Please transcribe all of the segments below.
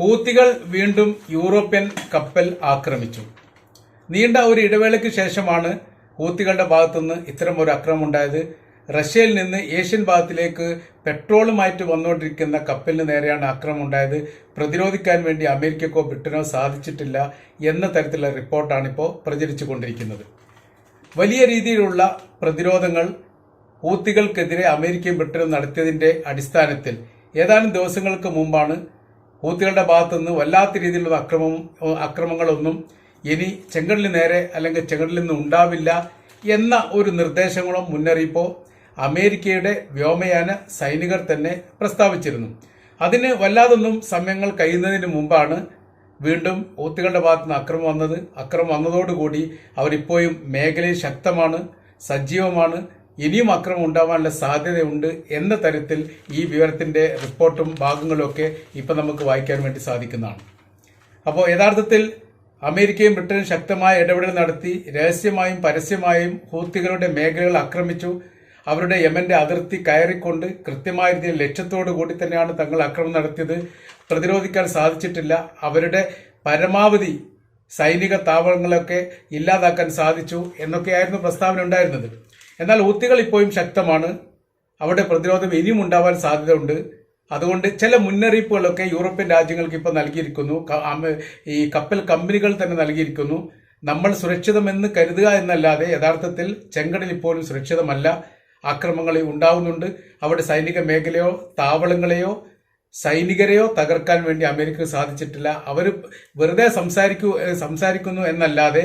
ഹൂത്തികൾ വീണ്ടും യൂറോപ്യൻ കപ്പൽ ആക്രമിച്ചു. നീണ്ട ഒരു ഇടവേളയ്ക്ക് ശേഷമാണ് ഹൂത്തികളുടെ ഭാഗത്തുനിന്ന് ഇത്തരം ഒരു അക്രമം ഉണ്ടായത് റഷ്യയിൽ നിന്ന് ഏഷ്യൻ ഭാഗത്തിലേക്ക് പെട്രോളുമായിട്ട് വന്നുകൊണ്ടിരിക്കുന്ന കപ്പലിന് നേരെയാണ് ആക്രമണം ഉണ്ടായത് പ്രതിരോധിക്കാൻ വേണ്ടി അമേരിക്കക്കോ ബ്രിട്ടനോ സാധിച്ചിട്ടില്ല എന്ന തരത്തിലുള്ള റിപ്പോർട്ടാണ് ഇപ്പോൾ പ്രചരിച്ചുകൊണ്ടിരിക്കുന്നത്. വലിയ രീതിയിലുള്ള പ്രതിരോധങ്ങൾ ഹൂത്തികൾക്കെതിരെ അമേരിക്കയും ബ്രിട്ടനും നടത്തിയതിന്റെ അടിസ്ഥാനത്തിൽ ഏതാനും ദിവസങ്ങൾക്ക് മുമ്പാണ് ഹൂത്തികളുടെ ഭാഗത്തുനിന്ന് വല്ലാത്ത രീതിയിലുള്ള അക്രമം അക്രമങ്ങളൊന്നും ഇനി ചെങ്കടലിന് നേരെ അല്ലെങ്കിൽ ചെങ്കടലിൽ നിന്ന് ഉണ്ടാവില്ല എന്ന ഒരു നിർദ്ദേശങ്ങളോ മുന്നറിയിപ്പോ അമേരിക്കയുടെ വ്യോമയാന സൈനികർ തന്നെ പ്രസ്താവിച്ചിരുന്നു. അതിന് വല്ലാതൊന്നും സമയങ്ങൾ കഴിയുന്നതിന് മുമ്പാണ് വീണ്ടും ഹൂത്തികളുടെ ഭാഗത്ത് നിന്ന് അക്രമം വന്നത്. അക്രമം വന്നതോടുകൂടി അവരിപ്പോഴും മേഖലയിൽ ശക്തമാണ് സജീവമാണ്. ഇനിയും അക്രമം ഉണ്ടാവാനുള്ള സാധ്യതയുണ്ട് എന്ന തരത്തിൽ ഈ വിവരത്തിന്റെ റിപ്പോർട്ടും ഭാഗങ്ങളൊക്കെ ഇപ്പം നമുക്ക് വായിക്കാൻ വേണ്ടി സാധിക്കുന്നതാണ്. അപ്പോൾ യഥാർത്ഥത്തിൽ അമേരിക്കയും ബ്രിട്ടനും ശക്തമായ ഇടപെടൽ നടത്തി രഹസ്യമായും പരസ്യമായും ഹൂത്തികളുടെ മേഖലകൾ ആക്രമിച്ചു. അവരുടെ യമന്റെ അതിർത്തി കയറിക്കൊണ്ട് കൃത്യമായ രീതിയിൽ ലക്ഷ്യത്തോടു കൂടി തന്നെയാണ് തങ്ങൾ ആക്രമണം നടത്തിയത്. പ്രതിരോധിക്കാൻ സാധിച്ചിട്ടില്ല. അവരുടെ പരമാവധി സൈനിക താവളങ്ങളൊക്കെ ഇല്ലാതാക്കാൻ സാധിച്ചു എന്നൊക്കെയായിരുന്നു പ്രസ്താവന ഉണ്ടായിരുന്നത്. എന്നാൽ ഊത്തികൾ ഇപ്പോഴും ശക്തമാണ്. അവിടെ പ്രതിരോധം ഇനിയും ഉണ്ടാവാൻ സാധ്യതയുണ്ട്. അതുകൊണ്ട് ചില മുന്നറിയിപ്പുകളൊക്കെ യൂറോപ്യൻ രാജ്യങ്ങൾക്ക് ഇപ്പോൾ നൽകിയിരിക്കുന്നു. ഈ കപ്പൽ കമ്പനികൾ തന്നെ നൽകിയിരിക്കുന്നു. നമ്മൾ സുരക്ഷിതമെന്ന് കരുതുക എന്നല്ലാതെ യഥാർത്ഥത്തിൽ ചെങ്കടൽ ഇപ്പോഴും സുരക്ഷിതമല്ല. ആക്രമണങ്ങൾ ഉണ്ടാവുന്നുണ്ട്. അവിടെ സൈനിക മേഖലയോ താവളങ്ങളെയോ സൈനികരെയോ തകർക്കാൻ വേണ്ടി അമേരിക്കക്ക് സാധിച്ചിട്ടില്ല. അവർ വെറുതെ സംസാരിക്കൂ സംസാരിക്കുന്നു എന്നല്ലാതെ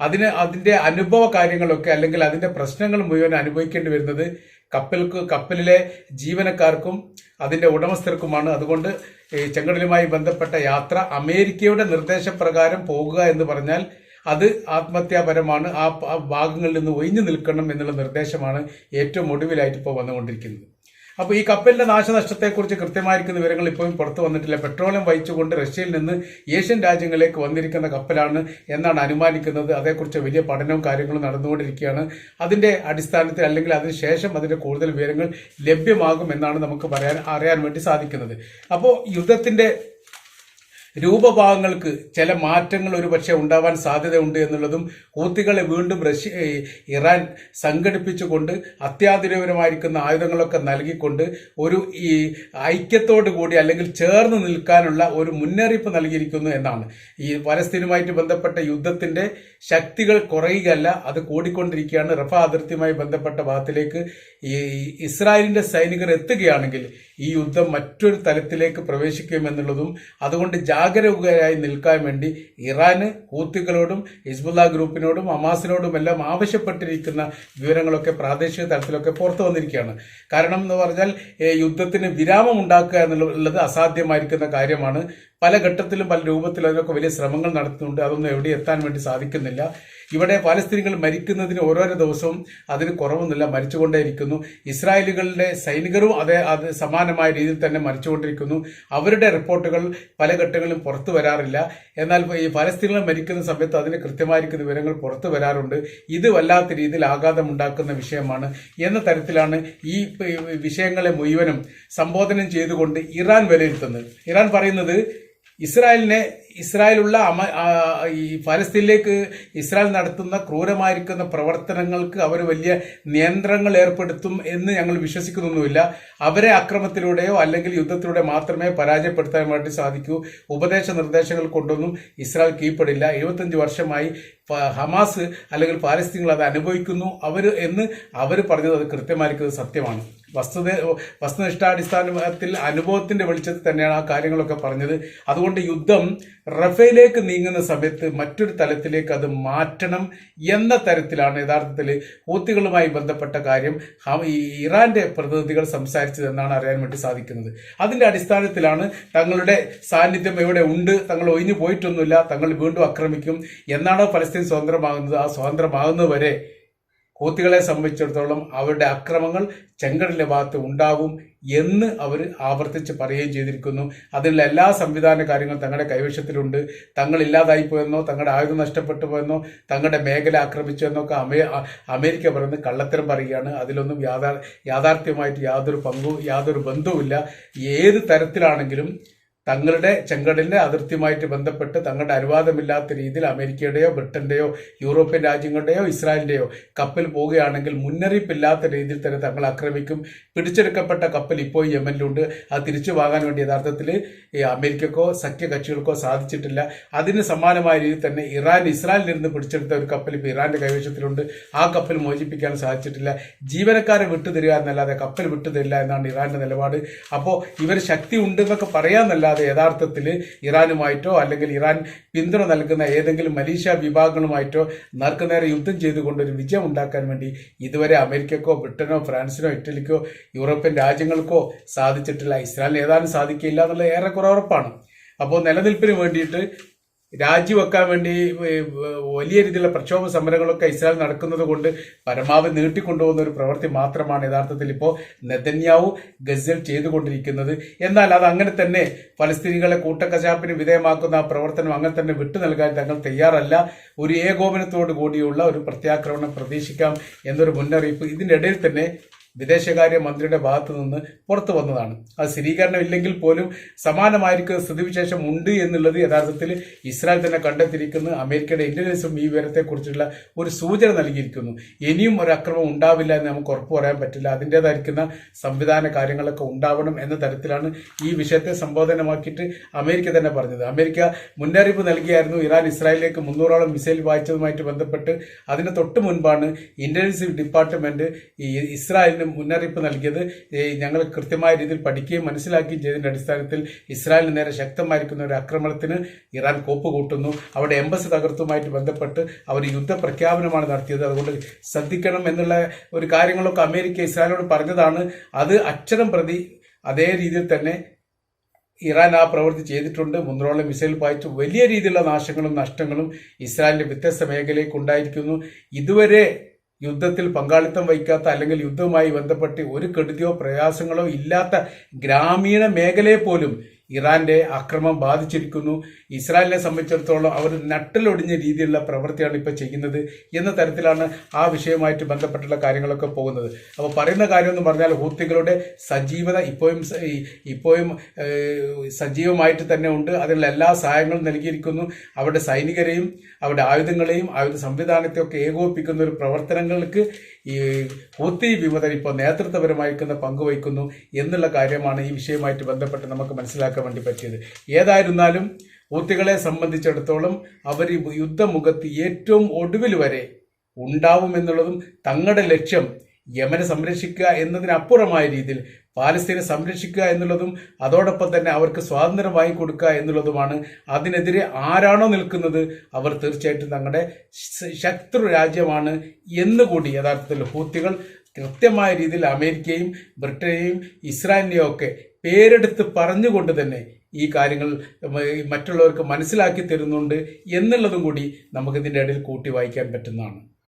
അതിന് അതിന്റെ അനുഭവ കാര്യങ്ങളൊക്കെ അല്ലെങ്കിൽ അതിന്റെ പ്രശ്നങ്ങൾ മുഴുവൻ അനുഭവിക്കേണ്ടി വരുന്നത് കപ്പൽക്ക് കപ്പലിലെ ജീവനക്കാർക്കും അതിന്റെ ഉടമസ്ഥർക്കുമാണ്. അതുകൊണ്ട് ചെങ്കടലുമായി ബന്ധപ്പെട്ട യാത്ര അമേരിക്കയുടെ നിർദ്ദേശപ്രകാരം പോകുക എന്ന് പറഞ്ഞാൽ അത് ആത്മഹത്യാപരമാണ്. ആ ഭാഗങ്ങളിൽ നിന്ന് ഒഴിഞ്ഞു നിൽക്കണം എന്നുള്ള നിർദ്ദേശമാണ് ഏറ്റവും ഒടുവിലായിട്ട് ഇപ്പോൾ വന്നുകൊണ്ടിരിക്കുന്നത്. അപ്പോൾ ഈ കപ്പലിന്റെ നാശനഷ്ടത്തെക്കുറിച്ച് കൃത്യമായിരിക്കുന്ന വിവരങ്ങൾ ഇപ്പോഴും പുറത്തു വന്നിട്ടില്ല. പെട്രോളിയം വഹിച്ചുകൊണ്ട് റഷ്യയിൽ നിന്ന് ഏഷ്യൻ രാജ്യങ്ങളിലേക്ക് വന്നിരിക്കുന്ന കപ്പലാണ് എന്നാണ് അനുമാനിക്കുന്നത്. അതേക്കുറിച്ച് വലിയ പഠനവും കാര്യങ്ങളും നടന്നുകൊണ്ടിരിക്കുകയാണ്. അതിന്റെ അടിസ്ഥാനത്തിൽ അല്ലെങ്കിൽ അതിനുശേഷം അതിന്റെ കൂടുതൽ വിവരങ്ങൾ ലഭ്യമാകും എന്നാണ് നമുക്ക് പറയാൻ അറിയാൻ വേണ്ടി സാധിക്കുന്നത്. അപ്പോൾ യുദ്ധത്തിന്റെ രൂപഭാഗങ്ങൾക്ക് ചില മാറ്റങ്ങൾ ഒരുപക്ഷെ ഉണ്ടാവാൻ സാധ്യതയുണ്ട് എന്നുള്ളതും ഹൂത്തികളെ വീണ്ടും റഷ്യ ഇറാൻ സംഘടിപ്പിച്ചുകൊണ്ട് അത്യാധുനികപരമായിരിക്കുന്ന ആയുധങ്ങളൊക്കെ നൽകിക്കൊണ്ട് ഒരു ഈ ഐക്യത്തോടു കൂടി അല്ലെങ്കിൽ ചേർന്ന് നിൽക്കാനുള്ള ഒരു മുന്നറിയിപ്പ് നൽകിയിരിക്കുന്നു എന്നാണ്. ഈ പലസ്തീനുമായിട്ട് ബന്ധപ്പെട്ട യുദ്ധത്തിന്റെ ശക്തികൾ കുറയുകയല്ല അത് കൂടിക്കൊണ്ടിരിക്കുകയാണ്. റഫ അതിർത്തിയുമായി ബന്ധപ്പെട്ട ഭാഗത്തിലേക്ക് ഈ ഇസ്രായേലിന്റെ സൈനികർ എത്തുകയാണെങ്കിൽ ഈ യുദ്ധം മറ്റൊരു തലത്തിലേക്ക് പ്രവേശിക്കുമെന്നുള്ളതും അതുകൊണ്ട് ജാഗരൂകരായി നിൽക്കാൻ വേണ്ടി ഇറാന് ഹൂത്തികളോടും ഹിസ്ബുല്ല ഗ്രൂപ്പിനോടും അമാസിനോടും എല്ലാം ആവശ്യപ്പെട്ടിരിക്കുന്ന വിവരങ്ങളൊക്കെ പ്രാദേശിക തലത്തിലൊക്കെ പുറത്തു വന്നിരിക്കുകയാണ്. കാരണം എന്ന് പറഞ്ഞാൽ യുദ്ധത്തിന് വിരാമം ഉണ്ടാക്കുക എന്നുള്ളത് അസാധ്യമായിരിക്കുന്ന കാര്യമാണ്. പല ഘട്ടത്തിലും പല രൂപത്തിലും അതിനൊക്കെ വലിയ ശ്രമങ്ങൾ നടത്തുന്നുണ്ട്. അതൊന്നും എവിടെ എത്താൻ വേണ്ടി സാധിക്കുന്നില്ല. ഇവിടെ പാലസ്തീനികൾ മരിക്കുന്നതിന് ഓരോരോ ദിവസവും അതിന് കുറവൊന്നുമില്ല. മരിച്ചുകൊണ്ടേയിരിക്കുന്നു. ഇസ്രായേലുകളുടെ സൈനികരും അതേ അത് സമാനമായ രീതിയിൽ തന്നെ മരിച്ചുകൊണ്ടിരിക്കുന്നു. അവരുടെ റിപ്പോർട്ടുകൾ പല ഘട്ടങ്ങളിലും പുറത്തു വരാറില്ല. എന്നാൽ ഈ പാലസ്തീനികൾ മരിക്കുന്ന സമയത്ത് അതിന് കൃത്യമായിരിക്കുന്ന വിവരങ്ങൾ പുറത്തു വരാറുണ്ട്. ഇത് വല്ലാത്ത രീതിയിൽ ആഘാതമുണ്ടാക്കുന്ന വിഷയമാണ്. എന്ന തരത്തിലാണ് ഈ വിഷയങ്ങളെ മുഴുവനും സംബോധനം ചെയ്തുകൊണ്ട് ഇറാൻ വിലയിരുത്തുന്നത്. ഇറാൻ പറയുന്നത് ഇസ്രായേലിനെ ഇസ്രായേലുള്ള അമ ഈ ഫലസ്തീനിലേക്ക് ഇസ്രായേൽ നടത്തുന്ന ക്രൂരമായിരിക്കുന്ന പ്രവർത്തനങ്ങൾക്ക് അവർ വലിയ നിയന്ത്രണങ്ങൾ ഏർപ്പെടുത്തും എന്ന് ഞങ്ങൾ വിശ്വസിക്കുന്നൊന്നുമില്ല. അവരെ അക്രമത്തിലൂടെയോ അല്ലെങ്കിൽ യുദ്ധത്തിലൂടെ മാത്രമേ പരാജയപ്പെടുത്താൻ വേണ്ടി സാധിക്കൂ. ഉപദേശ നിർദ്ദേശങ്ങൾ കൊണ്ടൊന്നും ഇസ്രായേൽ കീഴ്പ്പെടില്ല. എഴുപത്തഞ്ച് വർഷമായി ഹമാസ് അല്ലെങ്കിൽ പാലസ്തീനുകൾ അത് അനുഭവിക്കുന്നു. അവർ എന്ന് അവർ പറഞ്ഞത് അത് കൃത്യമായിരിക്കുന്നത് സത്യമാണ്. വസ്തുത വസ്തുനിഷ്ഠാടിസ്ഥാനത്തിൽ അനുഭവത്തിന്റെ വെളിച്ചത്തിൽ തന്നെയാണ് ആ കാര്യങ്ങളൊക്കെ പറഞ്ഞത്. അതുകൊണ്ട് യുദ്ധം റഫേലേക്ക് നീങ്ങുന്ന സമയത്ത് മറ്റൊരു തലത്തിലേക്ക് അത് മാറ്റണം എന്ന തരത്തിലാണ് യഥാർത്ഥത്തിൽ ഹൂത്തികളുമായി ബന്ധപ്പെട്ട കാര്യം. ഇറാന്റെ പ്രതിനിധികൾ സംസാരിച്ചതെന്നാണ് അറിയാൻ വേണ്ടി സാധിക്കുന്നത്. അതിന്റെ അടിസ്ഥാനത്തിലാണ് തങ്ങളുടെ സാന്നിധ്യം എവിടെ ഉണ്ട് തങ്ങൾ ഒഴിഞ്ഞു പോയിട്ടൊന്നുമില്ല തങ്ങൾ വീണ്ടും ആക്രമിക്കും എന്നാണോ പലസ്തീൻ സ്വതന്ത്രമാകുന്നത് ആ സ്വതന്ത്രമാകുന്നതുവരെ ഹൂത്തികളെ സംബന്ധിച്ചിടത്തോളം അവരുടെ അക്രമങ്ങൾ ചെങ്കടലിന്റെ ഭാഗത്ത് ഉണ്ടാവും എന്ന് അവർ ആവർത്തിച്ച് പറയുകയും ചെയ്തിരിക്കുന്നു. അതിനുള്ള എല്ലാ സംവിധാന കാര്യങ്ങളും തങ്ങളുടെ കൈവശത്തിലുണ്ട്. തങ്ങൾ ഇല്ലാതായി പോയെന്നോ തങ്ങളുടെ ആയുധം നഷ്ടപ്പെട്ടു പോയെന്നോ തങ്ങളുടെ മേഖല ആക്രമിച്ചു എന്നൊക്കെ അമേ അമേരിക്ക പറയുന്നത് കള്ളത്തരം പറയുകയാണ്. അതിലൊന്നും യാഥാ യാഥാർത്ഥ്യമായിട്ട് യാതൊരു പങ്കും യാതൊരു ബന്ധവുമില്ല. ഏത് തരത്തിലാണെങ്കിലും തങ്ങളുടെ ചെങ്കടലിന്റെ അതിർത്തിയുമായിട്ട് ബന്ധപ്പെട്ട് തങ്ങളുടെ അനുവാദമില്ലാത്ത രീതിയിൽ അമേരിക്കയുടെയോ ബ്രിട്ടന്റെയോ യൂറോപ്യൻ രാജ്യങ്ങളുടെയോ ഇസ്രായേലിന്റെയോ കപ്പൽ പോവുകയാണെങ്കിൽ മുന്നറിയിപ്പില്ലാത്ത രീതിയിൽ തന്നെ തങ്ങൾ ആക്രമിക്കും. പിടിച്ചെടുക്കപ്പെട്ട കപ്പൽ ഇപ്പോൾ യമനിലുണ്ട്. അത് തിരിച്ചു വാങ്ങാൻ വേണ്ടി യഥാർത്ഥത്തിൽ ഈ അമേരിക്കക്കോ സഖ്യകക്ഷികൾക്കോ സാധിച്ചിട്ടില്ല. അതിന് സമാനമായ രീതിയിൽ തന്നെ ഇറാൻ ഇസ്രായേലിൽ നിന്ന് പിടിച്ചെടുത്ത ഒരു കപ്പൽ ഇപ്പോൾ ഇറാന്റെ കൈവശത്തിലുണ്ട്. ആ കപ്പൽ മോചിപ്പിക്കാൻ സാധിച്ചിട്ടില്ല. ജീവനക്കാരെ വിട്ടുതരിക എന്നല്ലാതെ കപ്പൽ വിട്ടുതരില്ല എന്നാണ് ഇറാന്റെ നിലപാട്. അപ്പോൾ ഇവർ ശക്തി ഉണ്ടെന്നൊക്കെ പറയാമെന്നല്ലാതെ യഥാർത്ഥത്തിൽ ഇറാനുമായിട്ടോ അല്ലെങ്കിൽ ഇറാൻ പിന്തുണ നൽകുന്ന ഏതെങ്കിലും മലീഷ്യ വിഭാഗങ്ങളുമായിട്ടോ നേർക്കുനേരെ യുദ്ധം ചെയ്തുകൊണ്ട് ഒരു വിജയം ഉണ്ടാക്കാൻ വേണ്ടി ഇതുവരെ അമേരിക്കക്കോ ബ്രിട്ടനോ ഫ്രാൻസിനോ ഇറ്റലിക്കോ യൂറോപ്യൻ രാജ്യങ്ങൾക്കോ സാധിച്ചിട്ടില്ല. ഇസ്രായേലിന് ഏതാനും സാധിക്കില്ല എന്നുള്ളത് ഏറെക്കുറെ ഉറപ്പാണ്. അപ്പോൾ നിലനിൽപ്പിന് വേണ്ടിയിട്ട് രാജിവെക്കാൻ വേണ്ടി വലിയ രീതിയിലുള്ള പ്രക്ഷോഭ സമരങ്ങളൊക്കെ ഇസ്രായേൽ നടക്കുന്നത് കൊണ്ട് പരമാവധി നീട്ടിക്കൊണ്ടുപോകുന്ന ഒരു പ്രവൃത്തി മാത്രമാണ് യഥാർത്ഥത്തിൽ ഇപ്പോൾ നെതന്യാവു ഗസൽ ചെയ്തുകൊണ്ടിരിക്കുന്നത്. എന്നാൽ അത് അങ്ങനെ തന്നെ ഫലസ്തീനികളെ കൂട്ടക്കശാപ്പിന് വിധേയമാക്കുന്ന ആ പ്രവർത്തനം അങ്ങനെ തന്നെ വിട്ടു നൽകാൻ തങ്ങൾ തയ്യാറല്ല. ഒരു ഏകോപനത്തോടു കൂടിയുള്ള ഒരു പ്രത്യാക്രമണം പ്രതീക്ഷിക്കാം എന്നൊരു മുന്നറിയിപ്പ് ഇതിനിടയിൽ തന്നെ വിദേശകാര്യ മന്ത്രിയുടെ ഭാഗത്തു നിന്ന് പുറത്തു വന്നതാണ്. അത് സ്ഥിരീകരണം ഇല്ലെങ്കിൽ പോലും സമാനമായിരിക്കുന്ന സ്ഥിതിവിശേഷം ഉണ്ട് എന്നുള്ളത് യഥാർത്ഥത്തിൽ ഇസ്രായേൽ തന്നെ കണ്ടെത്തിയിരിക്കുന്നു. അമേരിക്കയുടെ ഇന്റലിജൻസും ഈ വിവരത്തെക്കുറിച്ചുള്ള ഒരു സൂചന നൽകിയിരിക്കുന്നു. ഇനിയും ഒരു അക്രമം ഉണ്ടാവില്ല എന്ന് നമുക്ക് ഉറപ്പ് പറയാൻ പറ്റില്ല. അതിന്റെതായിരിക്കുന്ന സംവിധാന കാര്യങ്ങളൊക്കെ ഉണ്ടാവണം എന്ന തരത്തിലാണ് ഈ വിഷയത്തെ സംബോധനമാക്കിയിട്ട് അമേരിക്ക തന്നെ പറഞ്ഞത്. അമേരിക്ക മുന്നറിയിപ്പ് നൽകിയായിരുന്നു ഇറാൻ ഇസ്രായേലിലേക്ക് മുന്നൂറോളം മിസൈൽ വായിച്ചതുമായിട്ട് ബന്ധപ്പെട്ട് അതിന് തൊട്ട് മുൻപാണ് ഇന്റലിജൻസ് ഡിപ്പാർട്ട്മെന്റ് ഈ ഇസ്രായേലിന് മുന്നറിയിപ്പ് നൽകിയത് ഞങ്ങൾ കൃത്യമായ രീതിയിൽ പഠിക്കുകയും മനസ്സിലാക്കുകയും ചെയ്തതിന്റെ അടിസ്ഥാനത്തിൽ ഇസ്രായേലിന് നേരെ ശക്തമായിരിക്കുന്ന ഒരു ആക്രമണത്തിന് ഇറാൻ കോപ്പ് കൂട്ടുന്നു. അവിടെ എംബസി തകർത്തുമായിട്ട് ബന്ധപ്പെട്ട് അവർ യുദ്ധ പ്രഖ്യാപനമാണ് നടത്തിയത്. അതുകൊണ്ട് ശ്രദ്ധിക്കണം എന്നുള്ള ഒരു കാര്യങ്ങളൊക്കെ അമേരിക്ക ഇസ്രായേലോട് പറഞ്ഞതാണ്. അത് അക്ഷരം പ്രതി അതേ രീതിയിൽ തന്നെ ഇറാൻ ആ പ്രവൃത്തി ചെയ്തിട്ടുണ്ട്. മുന്നോളം മിസൈൽ പായിച്ചു. വലിയ രീതിയിലുള്ള നാശങ്ങളും നഷ്ടങ്ങളും ഇസ്രായേലിന്റെ വ്യത്യസ്ത മേഖലയ്ക്ക് ഉണ്ടായിരിക്കുന്നു. ഇതുവരെ യുദ്ധത്തിൽ പങ്കാളിത്തം വഹിക്കാത്ത അല്ലെങ്കിൽ യുദ്ധവുമായി ബന്ധപ്പെട്ട് ഒരു കെടുതിയോ പ്രയാസങ്ങളോ ഇല്ലാത്ത ഗ്രാമീണ മേഖലയെ പോലും ഇറാന്റെ ആക്രമം ബാധിച്ചിരിക്കുന്നു. ഇസ്രായേലിനെ സംബന്ധിച്ചിടത്തോളം അവർ നട്ടിലൊടിഞ്ഞ രീതിയിലുള്ള പ്രവൃത്തിയാണ് ഇപ്പോൾ ചെയ്യുന്നത് എന്ന തരത്തിലാണ് ആ വിഷയവുമായിട്ട് ബന്ധപ്പെട്ടുള്ള കാര്യങ്ങളൊക്കെ പോകുന്നത്. അപ്പോൾ പറയുന്ന കാര്യം എന്ന് പറഞ്ഞാൽ ഹൂത്തികളുടെ സജീവത ഇപ്പോഴും ഇപ്പോഴും സജീവമായിട്ട് തന്നെ ഉണ്ട്. അതിനുള്ള എല്ലാ സഹായങ്ങളും നൽകിയിരിക്കുന്നു. അവരുടെ സൈനികരെയും അവരുടെ ആയുധങ്ങളെയും ആയുധ സംവിധാനത്തെയൊക്കെ ഏകോപിപ്പിക്കുന്ന ഒരു പ്രവർത്തനങ്ങൾക്ക് ഈ ഹൂത്തി വിമതർ ഇപ്പോൾ നേതൃത്വപരമായിരിക്കുന്ന പങ്കുവഹിക്കുന്നു എന്നുള്ള കാര്യമാണ് ഈ വിഷയവുമായിട്ട് ബന്ധപ്പെട്ട് നമുക്ക് മനസ്സിലാക്കാൻ വേണ്ടി പറ്റിയത്. ഏതായിരുന്നാലും ഹൂത്തികളെ സംബന്ധിച്ചിടത്തോളം അവർ യുദ്ധമുഖത്ത് ഏറ്റവും ഒടുവിൽ വരെ ഉണ്ടാവുമെന്നുള്ളതും തങ്ങളുടെ ലക്ഷ്യം യമനെ സംരക്ഷിക്കുക എന്നതിനപ്പുറമായ രീതിയിൽ പാലസ്തീനെ സംരക്ഷിക്കുക എന്നുള്ളതും അതോടൊപ്പം തന്നെ അവർക്ക് സ്വാതന്ത്ര്യം വാങ്ങിക്കൊടുക്കുക എന്നുള്ളതുമാണ്. അതിനെതിരെ ആരാണോ നിൽക്കുന്നത് അവർ തീർച്ചയായിട്ടും തങ്ങളുടെ ശത്രു രാജ്യമാണ് എന്നുകൂടി യഥാർത്ഥത്തിൽ ഹൂത്തികൾ കൃത്യമായ രീതിയിൽ അമേരിക്കയും ബ്രിട്ടനെയും ഇസ്രായേലിനെയും ഒക്കെ പേരെടുത്ത് പറഞ്ഞുകൊണ്ട് തന്നെ ഈ കാര്യങ്ങൾ മറ്റുള്ളവർക്ക് മനസ്സിലാക്കി തരുന്നുണ്ട് എന്നുള്ളതും കൂടി നമുക്കിതിന്റെ ഇടയിൽ കൂട്ടി വായിക്കാൻ പറ്റുന്നതാണ്.